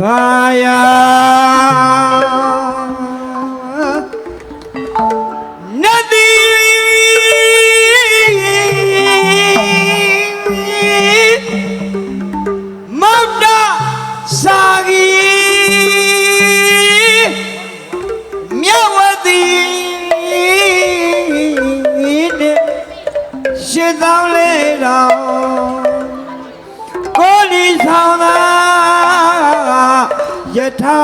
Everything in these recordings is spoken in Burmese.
பாயா. ယထာ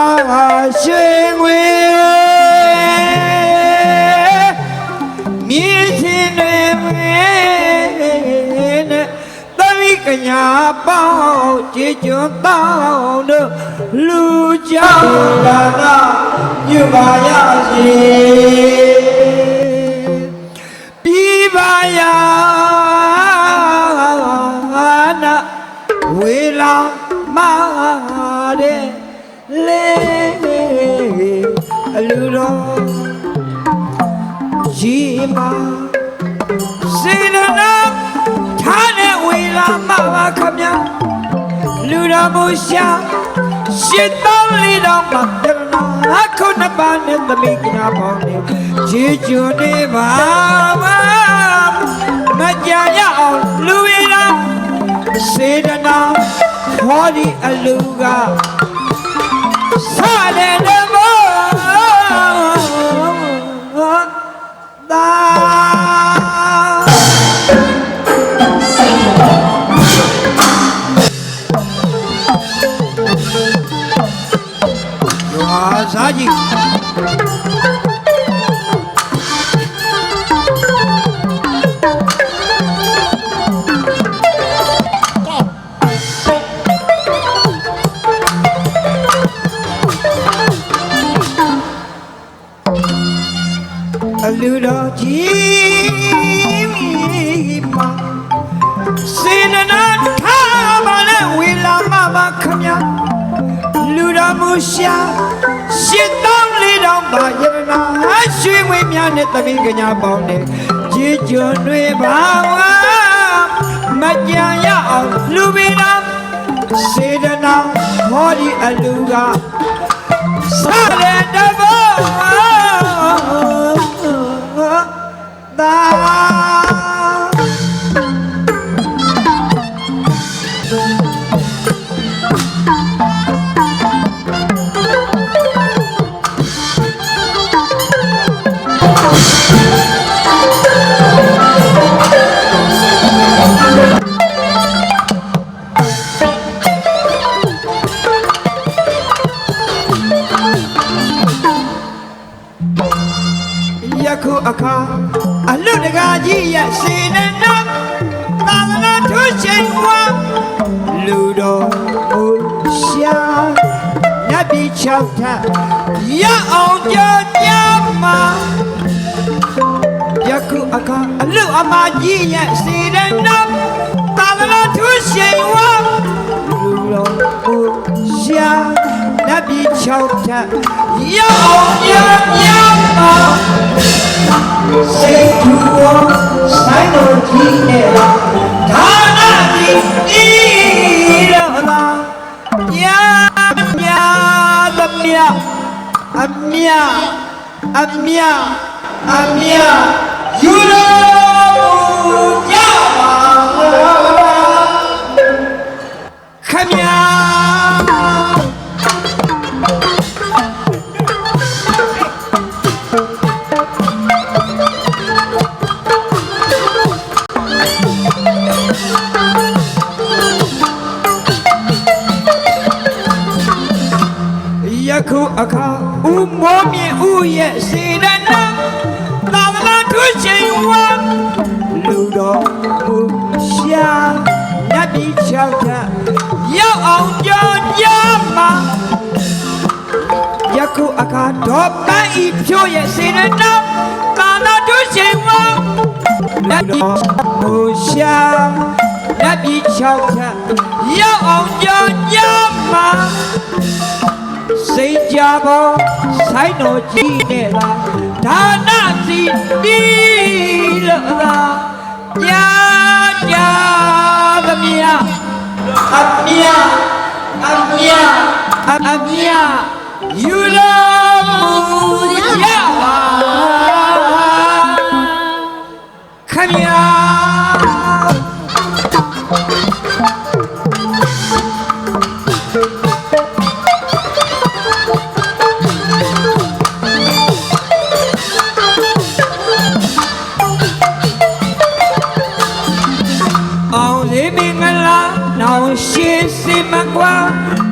ရှင်ငွေမြည်ချင်းတွေနဲ့သမိကညာပေါင်းကြည်ကျွန်းတောင်းတို့လူကြောင့်လာသာညပါရစေပြီးပါရနာဝေလာမာတဲ့ လေအလူတော်ရီမာစေနနာထားတဲ့ဝေလာမာပါခမလူတော်မူရှာရှစ်တောင်းလေးတော်မှာတနာခုနှစ်ပါးနဲ့သမီးကနာပေါင်းနေခြေကျွန်းနေပါပါမကြရအောင်လူဝေလာစေတနာဟောဒီအလူက ဆ လူတော်ကြီးမိပါစေနနာထားပါလေဝီလာမမခမညာလူတော်မူရှာရှစ်တောင်းလေးတောင်းပါယရနာရွှေငွေများနဲ့သမီးကညာပေါင်းနဲ့ကြေကျွန်းတွေပါဝါ သာယခုအခါ အလွတ်တကာကြီးရဲ့စေနနာသာသနာထုချိန်ဝါလူတော်မူရှာနတ်ပြည်၆ထပ်ရအောင်ကြောကြမှာယခုအခါအလွတ်အမကြီးရဲ့စေနနာသာသနာထုချိန်ဝါလူတော်မူရှာနတ်ပြည်၆ထပ်ရ စိတ်ထူသောဆိုင်တော်ကြီးနဲ့ဒါနကြီးဤရမသာညာညာသမယအမြအမြအမြယူလို့ မောမြင့်ဥရဲ့စေရနာသာသနာထုချိန်ဝါလူတော်မူရှာနတ်ပြည်ချောက်တာရောက်အောင်ကြောကြမှာယခုအခါတော့ပန်းဤဖြိုးရဲ့စေရနာသာသနာထုချိန်ဝါနတ်ပြည်မူရှာနတ်ပြည်ချောက်တာရောက်အောင်ကြောကြမှာစိတ်ကြပေါ် ဆိုင်တော်ကြီးနဲ့လားဒါနစီတီလို့လားကြာကြာသမြအမြအမြအမြယူတော်မူရပါခမညာ နောင်ရှင်စင်မကွာ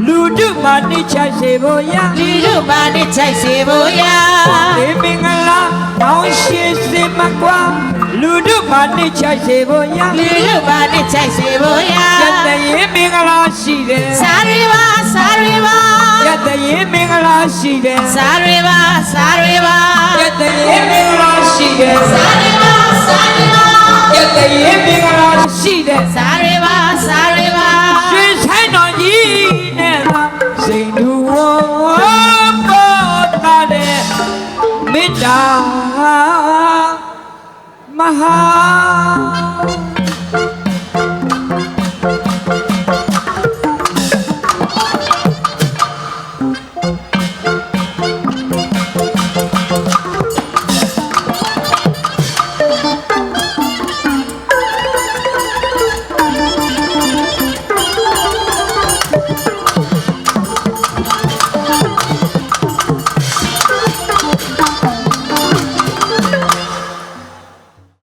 လူတို့မှနေချစေဖို့ရလူတို့ပါနဲ့ချိုက်စေဖို့ရာလေးမင်္ဂလာနောင်ရှင်စင်မကွာလူတို့မှနေချစေဖို့ရလူတို့ပါနဲ့ချိုက်စေဖို့ရာရတဲ့ရင်မင်္ဂလာရှိတယ်စားရပါစားရပါရတဲ့ရင်မင်္ဂလာရှိတယ်စားရပါစားရပါရတဲ့ရင်မင်္ဂလာရှိတယ်စားရပါစားရပါရတဲ့ရင်မင်္ဂလာရှိတယ်စားရပါစားရပါ